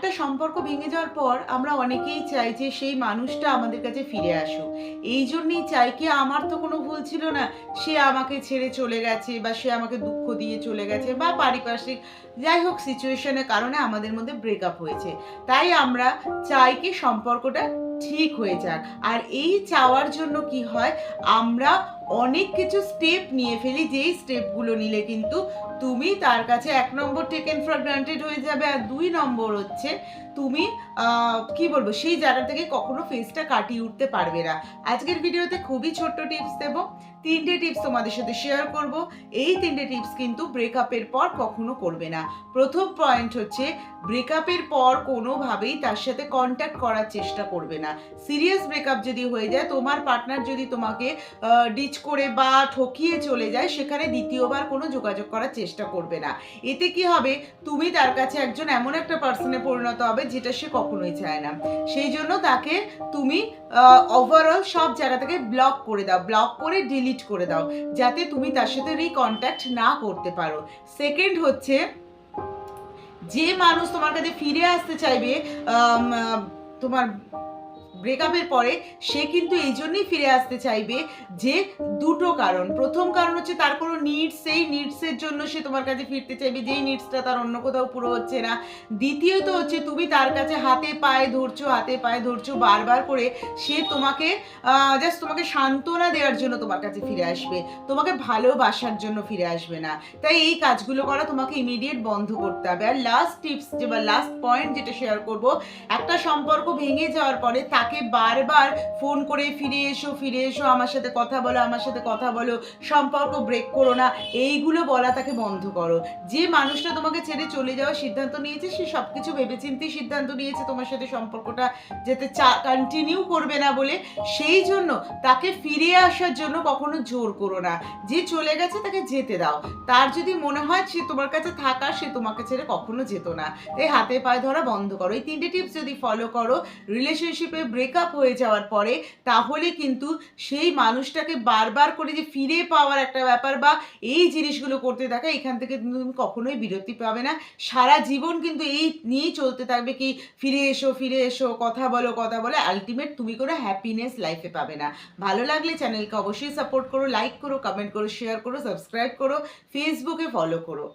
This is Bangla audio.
একটা সম্পর্ক ভেঙে যাওয়ার পর আমরা অনেকেই চাই যে সেই মানুষটা আমাদের কাছে ফিরে আসুক। এই জন্যই চাই কি আমার তো কোনো ভুল ছিল না, সে আমাকে ছেড়ে চলে গেছে বা সে আমাকে দুঃখ দিয়ে চলে গেছে বা পারিপার্শ্বিক যাই হোক সিচুয়েশনের কারণে আমাদের মধ্যে ব্রেকআপ হয়েছে। তাই আমরা চাই কি সম্পর্কটা ঠিক হয়ে যাক। আর এই চাওয়ার জন্য কি হয়, আমরা অনেক কিছু স্টেপ নিয়ে ফেলি, যেই স্টেপগুলো নিলে কিন্তু তুমি তার কাছে এক নম্বর টেকেন ফর গ্রান্টেড হয়ে যাবে আর দুই নম্বর হচ্ছে তুমি কি বলব, সেই জায়গা থেকে কখনো ফেসটা কাটিয়ে উঠতে পারবে না। আজকের ভিডিওতে খুবই ছোট্ট টিপস দেব। তিনটে টিপস তোমাদের সাথে শেয়ার করব। এই তিনটে টিপস কিন্তু ব্রেকআপের পর কখনো করবে না। প্রথম পয়েন্ট হচ্ছে ব্রেকআপের পর কোনোভাবেই তার সাথে কন্ট্যাক্ট করার চেষ্টা করবে না। সিরিয়াস ব্রেকআপ যদি হয়ে যায়, তোমার পার্টনার যদি তোমাকে ডিচ করে বা ঠকিয়ে চলে যায়, সেখানে দ্বিতীয়বার কোনো যোগাযোগ করার চেষ্টা করবে না। এতে কি হবে? তুমি তার কাছে একজন এমন একটা পার্সনে পরিণত হবে, যেটা সে কখনোই চায় না। সেই জন্য তাকে তুমি ওভারঅল সব জায়গা থেকে ব্লক করে দাও। ব্লক করে ডিলিট করে দাও, যাতে তুমি তার সাথে রিকন্ট্যাক্ট না করতে পারো। সেকেন্ড হচ্ছে, যে মানুষ তোমার কাছে ফিরে আসতে চাইবে তোমার ব্রেকআপের পরে সে কিন্তু এই জন্যই ফিরে আসতে চাইবে যে দুটো কারণ। প্রথম কারণ হচ্ছে তার কোনো নিডস সেই নিডসের জন্য সে তোমার কাছে ফিরতে চাইবে, যেই নিডসটা তার অন্য কোথাও পুরো হচ্ছে না। দ্বিতীয়ত হচ্ছে তুমি তার কাছে হাতে পায়ে ধরছো, হাতে পায়ে ধরছো, বারবার করে সে তোমাকে জাস্ট তোমাকে সান্ত্বনা দেওয়ার জন্য তোমার কাছে ফিরে আসবে। তোমাকে ভালোবাসার জন্য ফিরে আসবে না। তাই এই কাজগুলো করা তোমাকে ইমিডিয়েট বন্ধ করতে হবে। আর লাস্ট টিপস যে বা লাস্ট পয়েন্ট যেটা শেয়ার করব, একটা সম্পর্ক ভেঙে যাওয়ার পরে তাকে বারবার ফোন করে, ফিরে এসো ফিরে এসো, আমার সাথে কথা বলো, আমার সাথে কথা বলো, সম্পর্ক ব্রেক করো না। এইগুলো বলা তাকে বন্ধ করো। যে মানুষটা তোমাকে ছেড়ে চলে যাওয়ার সিদ্ধান্ত নিয়েছে, সে সব কিছু ভেবেচিন্তে সিদ্ধান্ত নিয়েছে তোমার সাথে সম্পর্কটা যেতে চা কন্টিনিউ করবে না বলে। সেই জন্য তাকে ফিরে আসার জন্য কখনো জোর করো না। যে চলে গেছে তাকে যেতে দাও। তার যদি মনে হয় সে তোমার কাছে থাকা, সে তোমাকে ছেড়ে কখনো যেত না। তাই হাতে পায়ে ধরা বন্ধ করো। এই তিনটে টিপস যদি ফলো করো রিলেশনশিপে ব্রেকআপ হয়ে যাওয়ার পরে, তাহলে কিন্তু সেই মানুষটাকে বারবার করে যে ফিরে পাওয়ার একটা ব্যাপার বা এই জিনিসগুলো করতে থাকা, এখান থেকে কিন্তু তুমি কখনোই বিরতি পাবে না। সারা জীবন কিন্তু এই নিয়েই চলতে থাকবে কি, ফিরে এসো ফিরে এসো, কথা বলো কথা বলো আলটিমেট তুমি কোনো হ্যাপিনেস লাইফে পাবে না। ভালো লাগলে চ্যানেলকে অবশ্যই সাপোর্ট করো লাইক করো কমেন্ট করো শেয়ার করো সাবস্ক্রাইব করো ফেসবুকে ফলো করো।